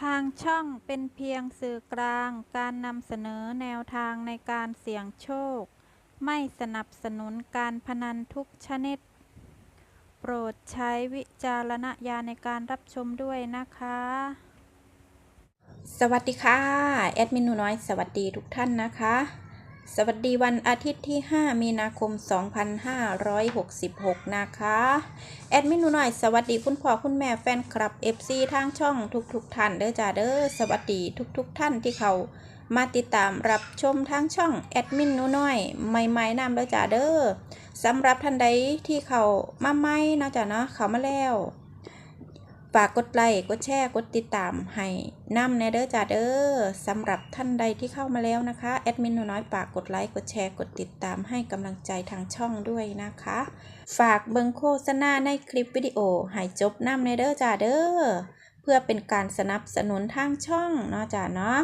ทางช่องเป็นเพียงสื่อกลางการนำเสนอแนวทางในการเสี่ยงโชค ไม่สนับสนุนการพนันทุกชนิด โปรดใช้วิจารณญาณในการรับชมด้วยนะคะ สวัสดีค่ะ แอดมินหนูน้อยสวัสดีทุกท่านนะคะ สวัสดีวันอาทิตย์ที่ 5 มีนาคม 2566 นะคะ แอดมินหนูน้อย สวัสดีคุณพ่อคุณแม่แฟนคลับ FC ทางช่องทุกๆทท่านเด้อจ้าเด้อสวัสดีทุกๆทท่านที่เขามาติดตามรับชมทางช่องแอดมินหนูน้อยใหม่ๆนำเด้อจ้าเด้อสำหรับท่านใดที่เขามาใหม่นาะจ้าเนาะเขามาแล้ว ฝากกดไลค์กดแชร์กดติดตามให้นำแนเด้อจ้าเด้อสำหรับท่านใดที่เข้ามาแล้วนะคะแอดมินหนูน้อยฝากกดไลค์กดแชร์กดติดตามให้กำลังใจทางช่องด้วยนะคะ ฝากเบิงโฆษณาในคลิปวิดีโอให้จบนำแนเด้อจ้าเด้อเพื่อเป็นการสนับสนุนทางช่องเนาะจ้าเนาะ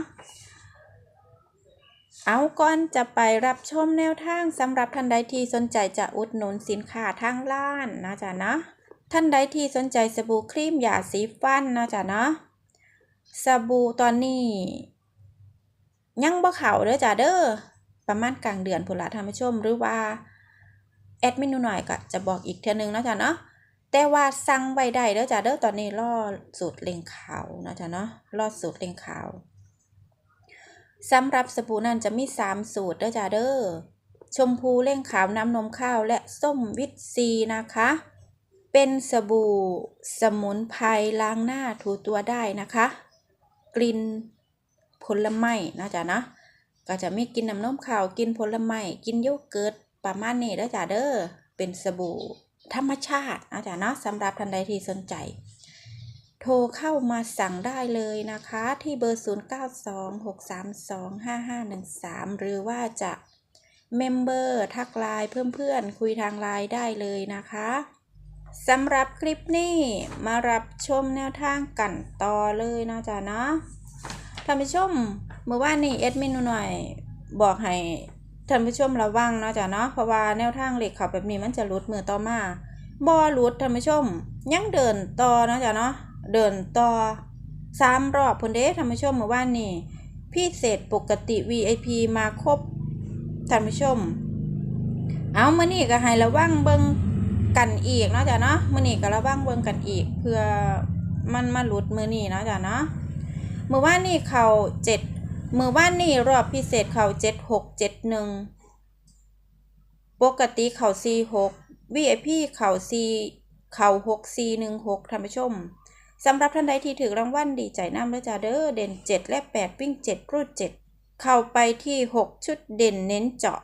เอาก่อนจะไปรับชมแนวทางสำหรับท่านใดที่สนใจจะอุดหนุนสินค้าทางร้านนะจ้าเนาะ ท่านใดที่สนใจสบู่ครีมยาสีฟันเนาะจ้ะเนาะสบู่ตอนนี้ ยังบ่เข้าเด้อจ้ะเด้อประมาณกลางเดือนพุ่นละท่านผู้ชมหรือว่าแอดมินหนูหน่อยก็จะบอกอีกเทื่อนึงเนาะจ้ะเนาะแต่ว่าสั่งไว้ได้เด้อจ้ะเด้อตอนนี้รอสูตรเล็งขาวนะจ้ะเนาะรอสูตรเล็งขาวสำหรับสบู่นั้นจะมีสามสูตรเด้อจ้ะเด้อ ชมพูเล่งขาวน้ำนมข้าวและส้มวิตซีนะคะ เป็นสบู่สมุนไพรล้างหน้าถูตัวได้นะคะ กลิ่นผลไม้นะจ๊ะนะก็จะมีกินน้ำนมขาวกินผลไม้กินโยเกิร์ตประมาณนี้เด้อจ้ะเด้อเป็นสบู่ธรรมชาตินะจ๊ะเนาะสำหรับท่านใดที่สนใจ โทรเข้ามาสั่งได้เลยนะคะ ที่เบอร์ 0926325513 หรือว่าจะเมมเบอร์ทักไลน์เพื่อนๆคุยทางไลน์ได้เลยนะคะ สำหรับคลิปนี้มารับชมแนวทางกันต่อเลยนะจ๊ะเนาะท่านผู้ชมเมื่อวานนี้เอ็ดมินหน่อยบอกให้ท่านผู้ชมระวังเนาะจ๊ะเนาะเพราะว่าแนวทางเหล็กเขาแบบนี้มันจะลุดมือต่อมาบอหลุดท่านผู้ชม ยังเดินต่อเนาะจ๊ะเนาะเดินต่อสามรอบพนเด้ท่านผู้ชมเมื่อวานนี้พิเศษปกติ VIP มาครบท่านผู้ชม เอามื่อนี้ก็ให้ระวังเบิง กันอีกเนาะจ้ะเนาะมื้อนี้ก็ระวังเบิ่งกันอีก เพื่อมันมาหลุดมื้อนี้เนาะจ้ะเนาะมื้อว่านนี้เขาเจ็ดมื้อว่านนี้รอบพิเศษเขาเจ็ดหกเจ็ดหนึ่งปกติเขาสี่หก VIP เขาสี่เขาหกสี่หนึ่งหกท่านผู้ชมสำหรับท่านใดที่ถือรางวัลดีใจน้ำเด้อจ้าเด้อเด่นเจ็ดและแปดวิ่งเจ็ดรูดเจ็ดเข้าไปที่หกชุดเด่นเน้นเจาะ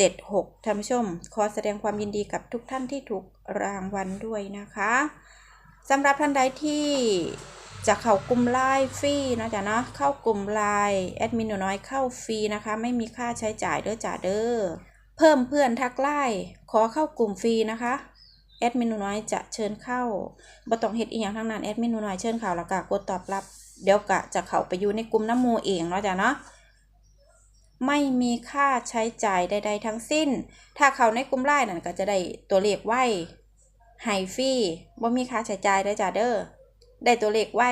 76ท่านผู้ชม ขอแสดงความยินดีกับทุกท่านที่ถูกรางวัลด้วยนะคะสำหรับท่านใดที่จะเข้ากลุ่มไลน์ฟรีนะจ๊ะเนาะเข้ากลุ่มไลน์แอดมินหนูน้อยเข้าฟรีนะคะ ไม่มีค่าใช้จ่ายเด้อจ้าเด้อเพิ่มเพื่อนทักไลน์ขอเข้ากลุ่มฟรีนะคะแอดมินหนูน้อยจะเชิญเข้าบ่ต้องเฮ็ดอีหยังทั้งนั้นแอดมินหนูน้อยเชิญเข้าแล้วก็กดตอบรับ เดี๋ยวกะจะเข้าไปอยู่ในกลุ่มน้ำมูเองเนาะจ้ะเนาะ ไม่มีค่าใช้จ่ายใด ๆ ทั้งสิ้น ถ้าเขาในกลุ่มไลน์นั่นก็จะได้ตัวเลขไว้ไฮฟรีบ่มีค่าใช้จ่ายเด้จ้าเด้อ ได้ตัวเลขไว้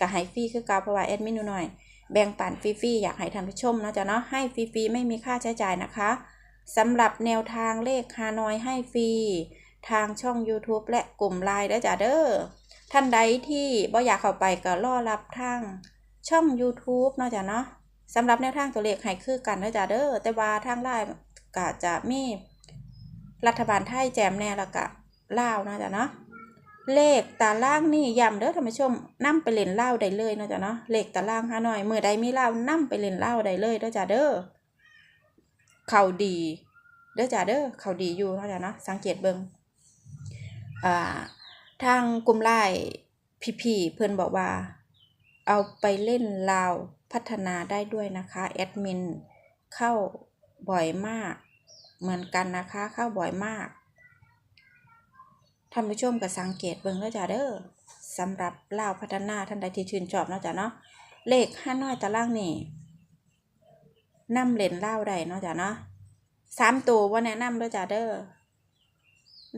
กับไฮฟรีคือกาเพราะว่าแอดมินหน่อย แบ่งปันฟรีๆอยากให้ท่านผู้ชมเนาะจ้ะเนาะ ให้ฟรีๆไม่มีค่าใช้จ่ายนะคะสำหรับแนวทางเลขฮานอยให้ฟรี ทางช่อง YouTube และกลุ่มไลน์เด้จ้าเด้อ ท่านใดที่บ่อยากเข้าไปก็รอรับทางช่อง YouTube เนาะจ้ะเนาะ สำหรับแนวทางตัวเลขให้คือกันนะจ๊ะเด้อแต่ว่าทางไลน์ก็จะมีรัฐบาลไทยแจมแน่แล้วก็ลาวนะจ๊ะเนาะเลขตารางนี่ย้ำเด้อท่านผู้ชมนํไปเล่นลาวได้เลยนะจ๊ะเนาะเลขตารางฮานอยมือใดมีลาวนํไปเล่นลาวได้เลยเด้อจ้ะเด้อเขาดีเด้อจ้ะเด้อเขาดีอยู่นะจ๊ะเนาะสังเกตเบิงอ่าทางกลุ่มไลน์พี่ๆเพื่อนบอกว่า เอาไปเล่นลาว พัฒนาได้ด้วยนะคะแอดมินเข้าบ่อยมาก เหมือนกันนะคะเข้าบ่อยมากท่านผู้ชมก็สังเกตเบิ่งแล้วจ้ะเด้อสำหรับเล่าพัฒนาท่านใดที่ชื่นชอบเนาะจ้ะเนาะเลขห้าน้อยตารางนี่นำเล่นเล่าวได้เนาะจ้ะเนาะสามตัวว่าแนะนำด้วยจ้ะเด้อ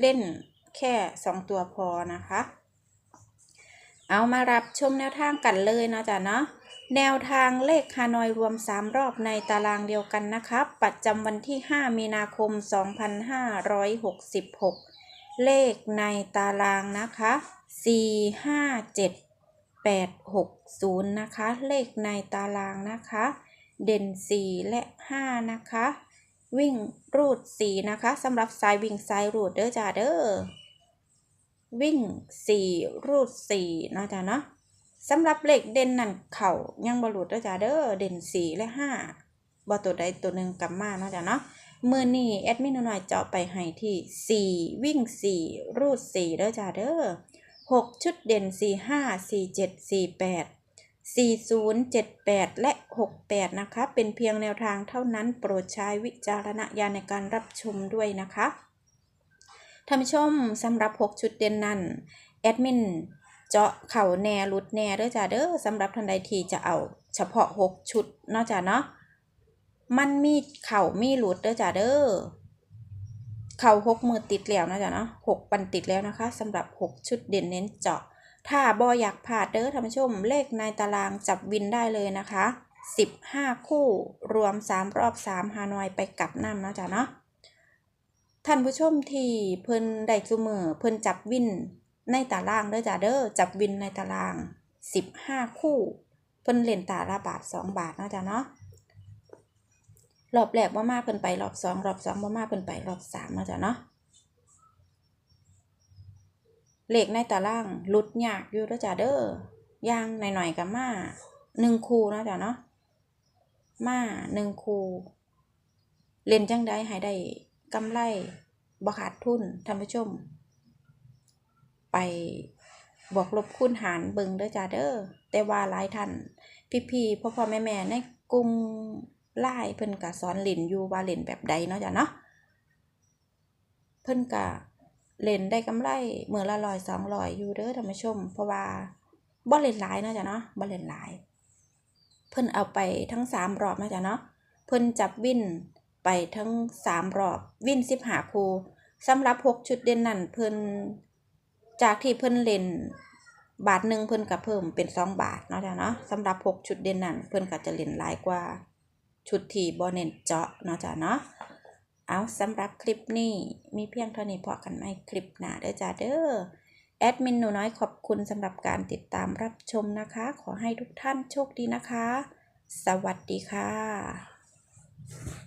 เล่นแค่สองตัวพอนะคะ เอามารับชมแนวทางกันเลยนะจ๊ะเนาะแนวทางเลขฮานอยรวม 3 รอบในตารางเดียวกันนะครับประจำวันที่ 5 มีนาคม 2566 เลขในตารางนะคะ 4 5 7 8 6 0 นะคะ เลขในตารางนะคะ เด่น 4 และ 5 นะคะ วิ่งรูด 4 นะคะสำหรับสายวิ่งสายรูดเด้อจ้าเด้อ วิ่ง 4 รูด4นะจ๊ะเนาะสำหรับเลขเด่นนั่นเข่ายังบรุดแล้วจ้าเด้อเด่นสี่และห้าบ่ตัวใดตัวหนึ่งกลับมานะจ้ะเนาะมือนี่แอดมินหน่อยเจาะไปให้ที่สี่วิ่งสี่รูดสี่เด้อจ้าเด้อหกชุดเด่นสี่ห้าสี่เจ็ดสี่แปดสี่ศูนย์เจ็ดแปดและหกแปดนะคะ เป็นเพียงแนวทางเท่านั้นโปรดใช้วิจารณญาณในการรับชมด้วยนะคะ ท่านผู้ชมสำหรับ6ชุดเด่นนั้นแอดมินเจาะเข่าแน่รุดแน่เด้อจ้าเด้อสำหรับท่านใดที่จะเอาเฉพาะ 6 ชุดนาะจ้าเนาะมันมีเข่ามีหลุดเด้อจ้าเด้อเข่าหกมือติดแล้วนะจ้าเนาะหกปันติดแล้วนะคะสำหรับ 6 ชุดเด่นเน้นเจาะ ถ้าบออยากพลาเด้อท่านผู้ชม เลขในตารางจับวินได้เลยนะคะ 15 คู่รวม 3 รอบ 3 ฮานอยไปกลับน้ำนะจ้าเนาะ ท่านผู้ชมที่เพิ่นได้ซุมือเพิ่นจับวินในตารางเด้อจ้าเด้อจับวินในตาราง 15 คู่ เพิ่นเล่นตาละบาท 2 บาทเนาะจ้าเนาะรอบแรกบ่มาเพิ่นไปรอบสองรอบสองบ่มาเพิ่นไปรอบสามเนาะจ้าเนาะเลขในตารางลุดยากอยู่เด้อจ้าเด้อย่างหน่อยๆก็มาหนึ่งคู่เนาะจ้าเนาะมาหนึ่งคู่เล่นจังได้ให้ได้ กำไรบขาดทุนท่านผู้ชม ไปบวกลบคูณหารเบิงเด้อจ้าเด้อแต่ว่าหลายท่านพี่ๆพ่อพ่อแม่แม่ในกลุ่มไล่เพิ่นก็สอนเล่นอยู่ว่าเล่นแบบใดเนาะจ้ะเนาะเพิ่นก็เล่นได้กำไรเมือละร้อยสองร้อยอยู่เด้อท่านผู้ชม เพราะว่าบ่เล่นหลายเนาะจ้ะเนาะบ่เล่นหลาย เพิ่นเอาไปทั้งสามรอบเนาะจ้ะเนาะเพิ่นจับวิน ไปทั้งสามรอบ วิ่นสิบหาคูสำหรับหกชุดเด่นนั่นเพิ่นจากที่เพิ่นเล่นบาทหนึ่งเพิ่นก็เพิ่มเป็นสองบาทเนาะจ้ะเนาะสำหรับหกชุดเด่นนั้นเพิ่นก็จะเล่นหลายกว่าชุดที่บ่เน้นเจาะเนาะจ้ะเนาะเอาสำหรับคลิปนี้มีเพียงเท่านี้พอกันในคลิปหน้าเด้อจ้าเด้อแอดมินหนูน้อยขอบคุณสำหรับการติดตามรับชมนะคะ ขอให้ทุกท่านโชคดีนะคะ สวัสดีค่ะ